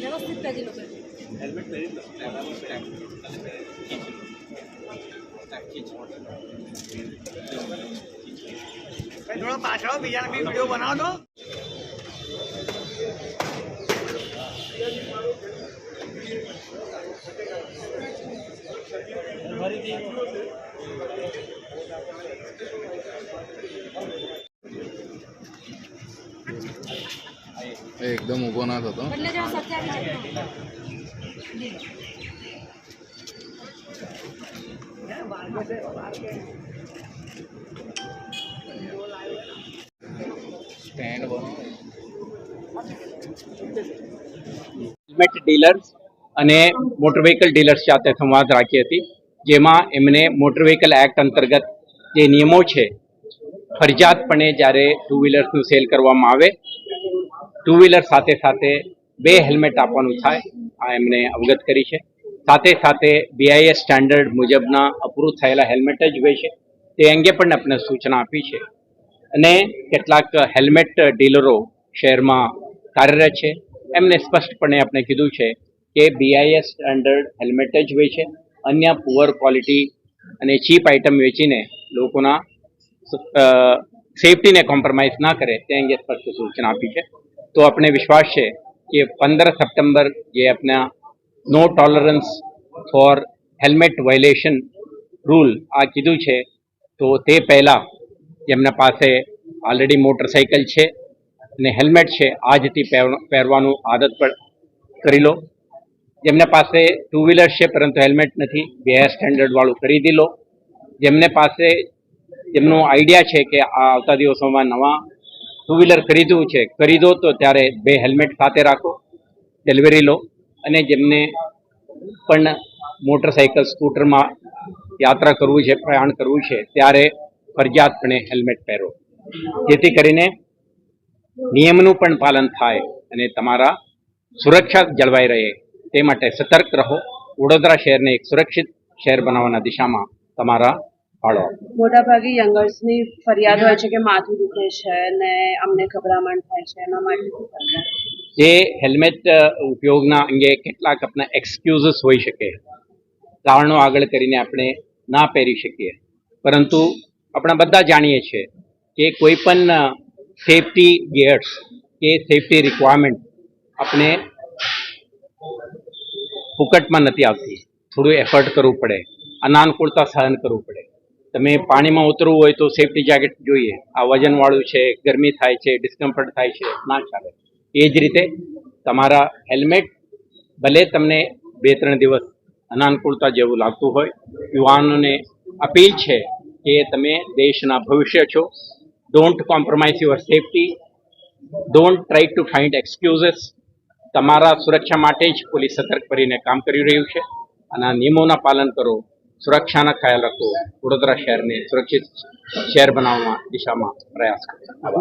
વ્યવસ્થિત કરી લોકો થોડો પાછળ બીજાને બી વીડિયો બનાવો તો એકદમ ઊભો ના થતો. હેલ્મેટ ડીલર્સ અને મોટર વ્હીકલ ડીલર્સ સાથે સંવાદ રાખી હતી. જેમાં એમને મોટર વ્હીકલ એક્ટ અંતર્ગત જે નિયમો છે, ફરજિયાતપણે જ્યારે ટુ વ્હીલર્સનું સેલ કરવામાં આવે ટુ વ્હીલર સાથે સાથે બે હેલ્મેટ આપવાનું થાય, આ એમને અવગત કરી છે. સાથે સાથે બીઆઈએસ સ્ટાન્ડર્ડ મુજબના અપ્રૂવ થયેલા હેલ્મેટ જ હોય છે. તે અંગે પણ આપણે સૂચના આપી છે. અને કેટલાક હેલ્મેટ ડીલરો શહેરમાં કાર્યરત છે. એમને સ્પષ્ટપણે આપણે કીધું છે કે બીઆઈએસ સ્ટાન્ડર્ડ હેલ્મેટ જ હોય છે. અન્ય પુઅર ક્વોલિટી અને ચીપ આઇટમ વેચીને લોકોના સેફટીને કોમ્પ્રોમાઇઝ ના કરે તે અંગે સ્પષ્ટ સૂચના આપી છે. તો આપણે વિશ્વાસ છે કે પંદર સપ્ટેમ્બર જે આપણા no tolerance for helmet violation rule આ કીધું છે, તો તે પહેલાં જેમના પાસે ઓલરેડી મોટરસાઇકલ છે અને હેલ્મેટ છે, આજથી પહેર- પહેરવાનું આદત પણ કરી લો. જેમના પાસે ટુ વ્હીલર છે, પરંતુ હેલ્મેટ નથી. બે સ્ટેન્ડર્ડ વાળું ખરીદી લો. જેમને પાસે, જેમનો આઈડિયા છે કે આ આવતા દિવસોમાં નવા ટુ વ્હીલર ખરીદવું છે, ખરીદો તો ત્યારે બે હેલ્મેટ સાથે રાખો ડિલિવરી લો. અને જેમને પણ મોટરસાઇકલ સ્કૂટરમાં યાત્રા કરવું છે, પ્રયાણ કરવું છે, ત્યારે ફરજિયાતપણે હેલ્મેટ પહેરો. જેથી કરીને નિયમનું પણ પાલન થાય અને તમારા સુરક્ષા જળવાઈ રહે. તે માટે સતર્ક રહો. વડોદરા શહેરને એક સુરક્ષિત શહેર બનાવવાના દિશામાં તમારા ફાળો મોટાભાગે યંગર્સની ફરિયાદ હોય છે કે માથું દુખે છે ને અમને ગભરામણ થાય છે એના માટે જે હેલ્મેટ ઉપયોગના અંગે કેટલાક આપણા એક્સક્યુઝસ હોઈ શકે. કારણો આગળ કરીને આપણે ના પહેરી શકીએ. પરંતુ આપણે બધા જાણીએ છીએ કે કોઈ પણ સેફટી ગિયર્સ કે સેફટી રિક્વાયરમેન્ટ આપણે ફુકટમાં નથી આવતી. થોડું એફર્ટ કરવું પડે. અનાનુકૂળતા સહન કરવું પડે. તમે પાણીમાં ઉતરવું હોય તો સેફટી જેકેટ જોઈએ. આ વજનવાળું છે, ગરમી થાય છે ડિસ્કમ્ફર્ટ થાય છે, ના ચાલે. એ જ રીતે તમારા હેલ્મેટ ભલે તમને બે ત્રણ દિવસ અનાનુકૂળતા જેવું લાગતું હોય, યુવાનોને અપીલ છે કે તમે દેશના ભવિષ્ય છો. Don't compromise your safety don't try to find excuses તમારા સુરક્ષા માટે જ પોલીસ સતર્ક કરીને કામ કરી રહ્યું છે. અને નિયમોના પાલન કરો. સુરક્ષાના ખ્યાલ રાખો. વડોદરા શહેરને સુરક્ષિત શહેર બનાવવા દિશામાં પ્રયાસ કરો.